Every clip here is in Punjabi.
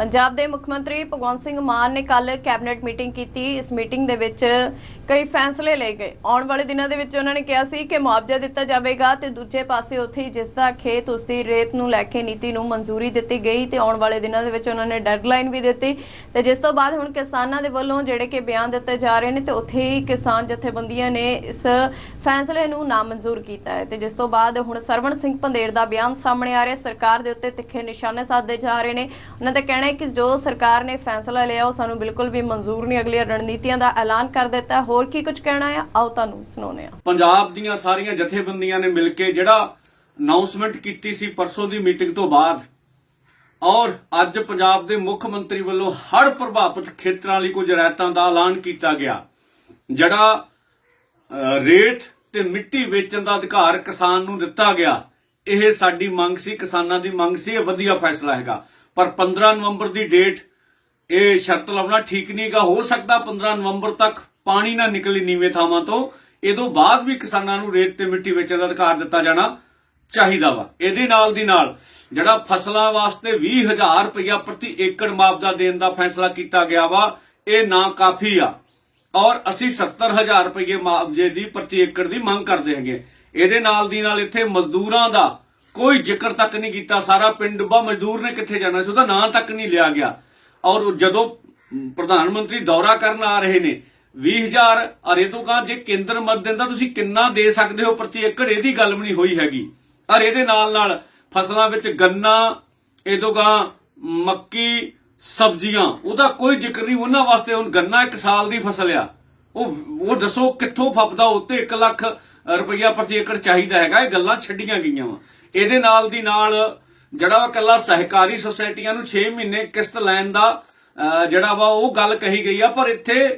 ਪੰਜਾਬ ਦੇ ਮੁੱਖ ਮੰਤਰੀ ਭਗਵੰਤ ਸਿੰਘ ਮਾਨ ਨੇ ਕੱਲ ਕੈਬਨਿਟ ਮੀਟਿੰਗ ਕੀਤੀ। ਇਸ ਮੀਟਿੰਗ ਦੇ ਵਿੱਚ ਕਈ ਫੈਸਲੇ ਲਏ ਗਏ। ਆਉਣ ਵਾਲੇ ਦਿਨਾਂ ਦੇ ਵਿੱਚ ਉਹਨਾਂ ਨੇ ਕਿਹਾ ਸੀ ਕਿ ਮੁਆਵਜ਼ਾ ਦਿੱਤਾ ਜਾਵੇਗਾ ਤੇ ਦੂਜੇ ਪਾਸੇ ਉੱਥੇ ਹੀ ਜਿਸ ਦਾ ਖੇਤ ਉਸ ਦੀ ਰੇਤ ਨੂੰ ਲੈ ਕੇ ਨੀਤੀ ਨੂੰ ਮਨਜ਼ੂਰੀ ਦਿੱਤੀ ਗਈ ਤੇ ਆਉਣ ਵਾਲੇ ਦਿਨਾਂ ਦੇ ਵਿੱਚ ਉਹਨਾਂ ਨੇ ਡੈਡਲਾਈਨ ਵੀ ਦਿੱਤੀ। ਤੇ ਜਿਸ ਤੋਂ ਬਾਅਦ ਹੁਣ ਕਿਸਾਨਾਂ ਦੇ ਵੱਲੋਂ ਜਿਹੜੇ ਕਿ ਬਿਆਨ ਦਿੱਤੇ ਜਾ ਰਹੇ ਨੇ ਤੇ ਉੱਥੇ ਹੀ ਕਿਸਾਨ ਜਥੇਬੰਦੀਆਂ ਨੇ ਇਸ ਫੈਸਲੇ ਨੂੰ ਨਾਮਨਜ਼ੂਰ ਕੀਤਾ ਹੈ। ਤੇ ਜਿਸ ਤੋਂ ਬਾਅਦ ਹੁਣ ਸਰਵਣ ਸਿੰਘ ਪੰਦੇਰ ਦਾ ਬਿਆਨ ਸਾਹਮਣੇ ਆ ਰਿਹਾ ਸਰਕਾਰ ਦੇ ਉੱਤੇ ਤਿੱਖੇ ਨਿਸ਼ਾਨੇ ਸਾਧੇ ਜਾ ਰਹੇ ਨੇ। ਉਹਨਾਂ ਦਾ ਕਹਿਣਾ ਹੈ ਕਿ ਜੋ ਸਰਕਾਰ ਨੇ ਫੈਸਲਾ ਲਿਆ, ਉਹ ਸਾਨੂੰ ਬਿਲਕੁਲ ਵੀ ਮਨਜ਼ੂਰ ਨਹੀਂ। ਅਗਲੀਆਂ ਰਣਨੀਤੀਆਂ ਦਾ ਐਲਾਨ ਕਰ ਦਿੱਤਾ ਹੋਰ ਕੀ ਕੁਝ ਕਹਿਣਾ ਹੈ? ਆਓ ਤੁਹਾਨੂੰ ਸੁਣਾਉਂਦੇ ਹਾਂ। ਪੰਜਾਬ ਦੀਆਂ ਸਾਰੀਆਂ ਜਥੇਬੰਦੀਆਂ ਨੇ ਮਿਲ ਕੇ ਜਿਹੜਾ ਅਨਾਉਂਸਮੈਂਟ ਕੀਤੀ ਸੀ ਪਰਸੋਂ ਦੀ ਮੀਟਿੰਗ ਤੋਂ ਬਾਅਦ, ਔਰ ਅੱਜ ਪੰਜਾਬ ਦੇ ਮੁੱਖ ਮੰਤਰੀ ਵੱਲੋਂ ਹੜ੍ਹ ਪ੍ਰਭਾਵਿਤ ਖੇਤਰਾਂ ਲਈ ਕੁਝ ਰਾਇਤਾਂ ਦਾ ਐਲਾਨ ਕੀਤਾ ਗਿਆ। ਜਿਹੜਾ ਰੇਟ ਤੇ ਮਿੱਟੀ ਵੇਚਣ ਦਾ ਅਧਿਕਾਰ ਕਿਸਾਨ ਨੂੰ ਦਿੱਤਾ ਗਿਆ, ਇਹ ਸਾਡੀ ਮੰਗ ਸੀ, ਕਿਸਾਨਾਂ ਦੀ ਮੰਗ ਸੀ, ਇਹ ਵਧੀਆ ਫੈਸਲਾ ਹੈਗਾ। ਪਰ 15 ਨਵੰਬਰ ਦੀ ਡੇਟ ਇਹ ਸ਼ਰਤ ਲਾਉਣਾ ਠੀਕ ਨਹੀਂਗਾ ਹੋ ਸਕਦਾ 15 ਨਵੰਬਰ ਤੱਕ ਪਾਣੀ ਨਾ ਨਿਕਲੇ ਨੀਵੇਂ ਥਾਵਾਂ ਤੋਂ। ਇਹਦੋਂ ਬਾਅਦ ਵੀ ਕਿਸਾਨਾਂ ਨੂੰ ਰੇਤ ਤੇ ਮਿੱਟੀ ਵੇਚਣ ਦਾ ਅਧਿਕਾਰ ਦਿੱਤਾ ਜਾਣਾ ਚਾਹੀਦਾ ਵਾ। ਇਹਦੇ ਨਾਲ ਦੀ ਨਾਲ ਜਿਹੜਾ ਫਸਲਾਂ ਵਾਸਤੇ 20000 ਰੁਪਇਆ ਪ੍ਰਤੀ ਏਕੜ ਮੁਆਵਜ਼ਾ ਦੇਣ ਦਾ ਫੈਸਲਾ ਕੀਤਾ ਗਿਆ ਵਾ, ਇਹ ਨਾ ਕਾਫੀ ਆ। ਔਰ ਅਸੀਂ 70000 ਰੁਪਏ ਮੁਆਵਜ਼ੇ ਦੀ ਪ੍ਰਤੀ ਏਕੜ ਦੀ ਮੰਗ ਕਰਦੇ ਹੈਗੇ। ਇਹਦੇ ਨਾਲ ਦੀ ਨਾਲ ਇੱਥੇ ਮਜ਼ਦੂਰਾਂ ਦਾ ਕੋਈ ਜ਼ਿਕਰ ਤੱਕ ਨਹੀਂ ਕੀਤਾ, ਸਾਰਾ ਪਿੰਡ ਡੁੱਬਾ ਮਜ਼ਦੂਰ ਨੇ ਕਿੱਥੇ ਜਾਣਾ ਸੀ, ਉਹਦਾ ਨਾਂ ਤੱਕ ਨਹੀਂ ਲਿਆ ਗਿਆ। ਔਰ ਜਦੋਂ ਪ੍ਰਧਾਨ ਮੰਤਰੀ ਦੌਰਾ ਕਰਨ ਆ ਰਹੇ ਨੇ 20000 ਔਰ ਤੋਂ ਕਹਾ ਜੇ ਕੇਂਦਰ ਮਦਦ ਦਿੰਦਾ, ਤੁਸੀਂ ਕਿੰਨਾ ਦੇ ਸਕਦੇ ਹੋ ਪ੍ਰਤੀ ਏਕੜ? ਇਹਦੀ ਗੱਲ ਵੀ ਨਹੀਂ ਹੋਈ ਹੈਗੀ। ਔਰ ਇਹਦੇ ਨਾਲ ਨਾਲ ਫਸਲਾਂ ਵਿੱਚ ਗੰਨਾ, ਇਹ ਤੋਂ ਕਹਾ ਮੱਕੀ, ਸਬਜ਼ੀਆਂ, ਉਹਦਾ ਕੋਈ ਜ਼ਿਕਰ ਨਹੀਂ, ਉਹਨਾਂ ਵਾਸਤੇ ਹੁਣ ਗੰਨਾ ਇੱਕ ਸਾਲ ਦੀ ਫਸਲ ਆ। ਉਹ ਉਹ ਦੱਸੋ ਕਿੱਥੋਂ ਫੱਪਦਾ ਉੱਤੇ 1 ਲੱਖ ਰੁਪਈਆ ਪ੍ਰਤੀ ਏਕੜ ਚਾਹੀਦਾ ਹੈਗਾ, ਇਹ ਗੱਲਾਂ ਛੱਡੀਆਂ ਗਈਆਂ ਵਾ। ਇਹਦੇ ਨਾਲ ਦੀ ਨਾਲ ਜਿਹੜਾ ਵਾ ਕੱਲਾ ਸਹਿਕਾਰੀ ਸੁਸਾਇਟੀਆਂ ਨੂੰ 6 ਮਹੀਨੇ ਕਿਸ਼ਤ ਲੈਣ ਦਾ ਜਿਹੜਾ ਵਾ ਉਹ ਗੱਲ ਕਹੀ ਗਈ ਆ, ਪਰ ਇੱਥੇ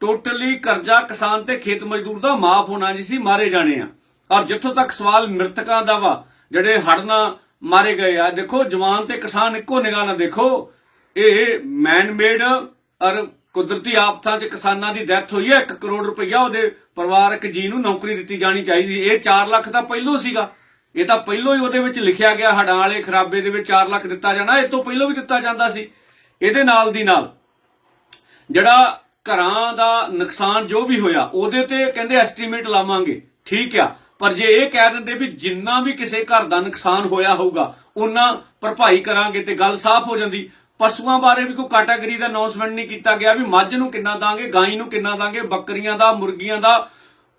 ਟੋਟਲੀ ਕਰਜ਼ਾ ਕਿਸਾਨ ਤੇ ਖੇਤ ਮਜ਼ਦੂਰ ਦਾ ਮਾਫ ਹੋਣਾ ਜੀ ਸੀ, ਮਾਰੇ ਜਾਣੇ ਆ। ਔਰ ਜਿੱਥੋਂ ਤੱਕ ਸਵਾਲ ਮ੍ਰਿਤਕਾਂ ਦਾ ਵਾ, ਜਿਹੜੇ ਹੜਨਾ ਮਾਰੇ ਗਏ ਆ, ਦੇਖੋ ਜਵਾਨ ਤੇ ਕਿਸਾਨ ਇੱਕੋ ਨਿਗਾਹ ਨਾਲ ਦੇਖੋ, ਇਹ ਮੈਨ ਮੇਡ ਔਰ ਕੁਦਰਤੀ ਆਫਤਾਂ 'ਚ ਕਿਸਾਨਾਂ ਦੀ ਡੈਥ ਹੋਈ ਹੈ 1 ਕਰੋੜ ਰੁਪਈਆ ਉਹਦੇ ਪਰਿਵਾਰਕ ਜੀ ਨੂੰ ਨੌਕਰੀ ਦਿੱਤੀ ਜਾਣੀ ਚਾਹੀਦੀ ਇਹ 4 ਲੱਖ ਤਾਂ ਪਹਿਲੋਂ ਸੀਗਾ। ਇਹ ਤਾਂ ਪਹਿਲੋਂ ਹੀ ਉਹਦੇ ਵਿੱਚ ਲਿਖਿਆ ਗਿਆ ਹੜਾਂ ਵਾਲੇ ਖਰਾਬੇ ਦੇ ਵਿੱਚ 4 ਲੱਖ ਦਿੱਤਾ ਜਾਣਾ, ਇਹ ਤੋਂ ਪਹਿਲੋਂ ਵੀ ਦਿੱਤਾ ਜਾਂਦਾ ਸੀ। ਇਹਦੇ ਨਾਲ ਦੀ ਨਾਲ ਜਿਹੜਾ ਘਰਾਂ ਦਾ ਨੁਕਸਾਨ ਜੋ ਵੀ ਹੋਇਆ, ਉਹਦੇ ਤੇ ਕਹਿੰਦੇ ਐਸਟੀਮੇਟ ਲਾਵਾਂਗੇ। ਠੀਕ ਆ, ਪਰ ਜੇ ਇਹ ਕਹਿ ਦਿੰਦੇ ਵੀ ਜਿੰਨਾ ਵੀ ਕਿਸੇ ਘਰ ਦਾ ਨੁਕਸਾਨ ਹੋਇਆ ਹੋਊਗਾ, ਉਹਨਾਂ ਭਰਪਾਈ ਕਰਾਂਗੇ ਤੇ ਗੱਲ ਸਾਫ਼ ਹੋ ਜਾਂਦੀ। ਪਸ਼ੂਆਂ ਬਾਰੇ ਵੀ ਕੋਈ ਕੈਟਾਗਰੀ ਦਾ ਅਨਾਉਂਸਮੈਂਟ ਨਹੀਂ ਕੀਤਾ ਗਿਆ ਵੀ ਮੱਝ ਨੂੰ ਕਿੰਨਾ ਦਾਂਗੇ, ਗਾਈ ਨੂੰ ਕਿੰਨਾ ਦਾਂਗੇ, ਬੱਕਰੀਆਂ ਦਾ, ਮੁਰਗੀਆਂ ਦਾ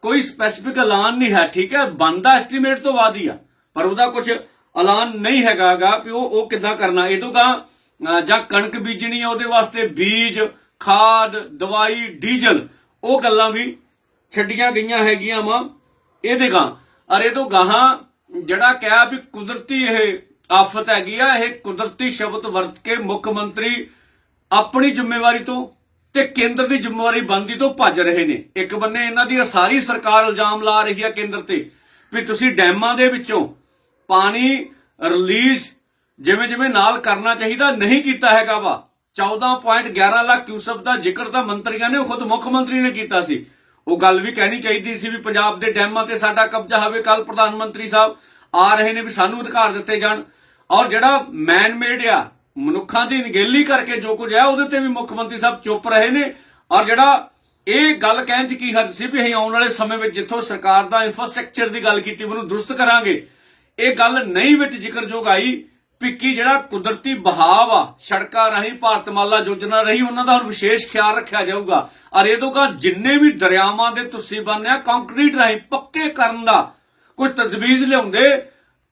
ਕੋਈ ਸਪੈਸੀਫਿਕ ਐਲਾਨ ਨਹੀਂ ਹੈ, ਠੀਕ ਹੈ? ਬੰਦਾ ਐਸਟੀਮੇਟ ਤੋਂ ਬਾਅਦ ਹੀ ਆ, ਪਰ ਉਹਦਾ ਕੁਝ ਐਲਾਨ ਨਹੀਂ ਹੈਗਾਗਾ ਵੀ ਉਹ ਉਹ ਕਿੱਦਾਂ ਕਰਨਾ। ਇਹ ਤੋਂ ਗਾ ਜਾਂ ਕਣਕ ਬੀਜਣੀ ਆ ਉਹਦੇ ਵਾਸਤੇ ਬੀਜ, ਖਾਦ, ਦਵਾਈ, ਡੀਜ਼ਲ, ਉਹ ਗੱਲਾਂ ਵੀ ਛੱਡੀਆਂ ਗਈਆਂ ਹੈਗੀਆਂ ਵਾ। ਇਹਦੇ ਗਾਂ ਇਹ ਤੋਂ ਗਾਹਾਂ ਜਿਹੜਾ ਕਿਹਾ ਵੀ ਕੁਦਰਤੀ ਇਹ ਆਫਤ ਹੈਗੀ ਆ, ਇਹ ਕੁਦਰਤੀ ਸ਼ਬਦ ਵਰਤ ਕੇ ਮੁੱਖ ਮੰਤਰੀ ਆਪਣੀ ਜ਼ਿੰਮੇਵਾਰੀ ਤੋਂ ਤੇ ਕੇਂਦਰ ਦੀ ਜ਼ਿੰਮੇਵਾਰੀ ਬੰਦੀ ਤੋਂ ਭੱਜ ਰਹੇ ਨੇ। ਇੱਕ ਬੰਨੇ ਇਹਨਾਂ ਦੀ ਸਾਰੀ ਸਰਕਾਰ ਇਲਜ਼ਾਮ ਲਾ ਰਹੀ ਹੈ ਕੇਂਦਰ ਤੇ ਵੀ ਤੁਸੀਂ ਡੈਮਾਂ ਦੇ ਵਿੱਚੋਂ ਪਾਣੀ ਰਿਲੀਜ਼ ਜਿਵੇਂ ਜਿਵੇਂ ਨਾਲ ਕਰਨਾ ਚਾਹੀਦਾ, ਨਹੀਂ ਕੀਤਾ ਹੈਗਾ ਵਾ। 14.11 ਲੱਖ ਕਿਊਸਕ ਦਾ ਜ਼ਿਕਰ ਤਾਂ ਮੰਤਰੀਆਂ ਨੇ ਖੁਦ ਮੁੱਖ ਮੰਤਰੀ ਨੇ ਕੀਤਾ ਸੀ। ਉਹ ਗੱਲ ਵੀ ਕਹਿਣੀ ਚਾਹੀਦੀ ਸੀ ਵੀ ਪੰਜਾਬ ਦੇ ਡੈਮਾਂ ਤੇ ਸਾਡਾ ਕਬਜ਼ਾ ਹੋਵੇ ਕੱਲ ਪ੍ਰਧਾਨ ਮੰਤਰੀ ਸਾਹਿਬ ਆ ਰਹੇ ਨੇ ਵੀ ਸਾਨੂੰ ਅਧਿਕਾਰ ਦਿੱਤੇ ਜਾਣ। ਔਰ ਜਿਹੜਾ ਮੈਨ ਮੇਡ ਆ, ਮਨੁੱਖਾਂ ਦੀ ਨਿਗੇਲੀ ਕਰਕੇ ਜੋ ਕੁਝ ਹੈ, ਉਹਦੇ ਤੇ ਵੀ ਮੁੱਖ ਮੰਤਰੀ ਸਾਹਿਬ ਚੁੱਪ ਰਹੇ ਨੇ। ਔਰ ਜਿਹੜਾ ਇਹ ਗੱਲ ਕਹਿਣ ਚ ਕੀ ਹਰਜ ਸੀ ਵੀ ਅਸੀਂ ਆਉਣ ਵਾਲੇ ਸਮੇਂ ਵਿੱਚ ਜਿੱਥੋਂ ਸਰਕਾਰ ਦਾ ਇਨਫਰਾਸਟ੍ਰਕਚਰ ਦੀ ਗੱਲ ਕੀਤੀ, ਉਹਨੂੰ ਦਰੁਸਤ ਕਰਾਂਗੇ। ਇਹ ਗੱਲ ਨਹੀਂ ਵਿੱਚ ਜ਼ਿਕਰਯੋਗ ਆਈ ਵੀ ਜਿਹੜਾ ਕੁਦਰਤੀ ਬਹਾਵ ਆ, ਸੜਕਾਂ ਰਾਹੀਂ ਭਾਰਤਮਾਲਾ ਯੋਜਨਾ ਰਹੀ, ਉਹਨਾਂ ਦਾ ਹੁਣ ਵਿਸ਼ੇਸ਼ ਖਿਆਲ ਰੱਖਿਆ ਜਾਊਗਾ। ਔਰ ਇਹ ਤੋਂ ਕਾ ਜਿੰਨੇ ਵੀ ਦਰਿਆਵਾਂ ਦੇ ਤੁਸੀਂ ਬੰਨਿਆ ਕੰਕਰੀਟ ਰਾਹੀਂ ਪੱਕੇ ਕਰਨ ਦਾ ਕੁਝ ਤਜਵੀਜ਼ ਲਿਆਉਂਦੇ,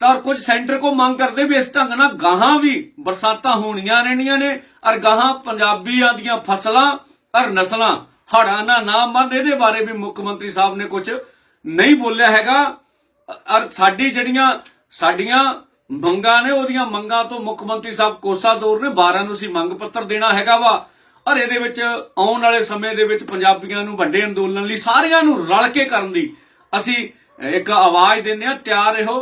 ਤਾਂ ਕੁਝ ਸੈਂਟਰ ਕੋ ਮੰਗ ਕਰਦੇ ਵੀ ਇਸ ਢੰਗ ਨਾਲ ਗਾਹਾਂ ਵੀ ਬਰਸਾਤਾਂ ਹੋਣੀਆਂ ਰਹਿਣੀਆਂ ਨੇ, ਔਰ ਗਾਹਾਂ ਪੰਜਾਬੀਆਂ ਦੀਆਂ ਫਸਲਾਂ, ਔਰ ਨਸਲਾਂ, ਹੜਾਂ ਨਾ ਨਾ ਮਰਨ ਇਹਦੇ ਬਾਰੇ ਵੀ ਮੁੱਖ ਮੰਤਰੀ ਸਾਹਿਬ ਨੇ ਕੁਝ ਨਹੀਂ ਬੋਲਿਆ ਹੈਗਾ। ਔਰ ਸਾਡੀ ਜਿਹੜੀਆਂ, ਸਾਡੀਆਂ ਮੰਗਾਂ ਨੇ, ਉਹਦੀਆਂ ਮੰਗਾਂ ਤੋਂ ਮੁੱਖ ਮੰਤਰੀ ਸਾਹਿਬ ਕੋਸਾ ਦੌਰ ਨੇ 12 ਨੂੰ ਅਸੀਂ ਮੰਗ ਪੱਤਰ ਦੇਣਾ ਹੈਗਾ ਵਾ। ਔਰ ਇਹਦੇ ਵਿੱਚ ਆਉਣ ਵਾਲੇ ਸਮੇਂ ਦੇ ਵਿੱਚ ਪੰਜਾਬੀਆਂ ਨੂੰ ਵੱਡੇ ਅੰਦੋਲਨ ਲਈ ਸਾਰਿਆਂ ਨੂੰ ਰਲ ਕੇ ਕਰਨ ਦੀ ਅਸੀਂ ਇੱਕ ਆਵਾਜ਼ ਦਿੰਦੇ ਆ ਤਿਆਰ ਰਹੋ।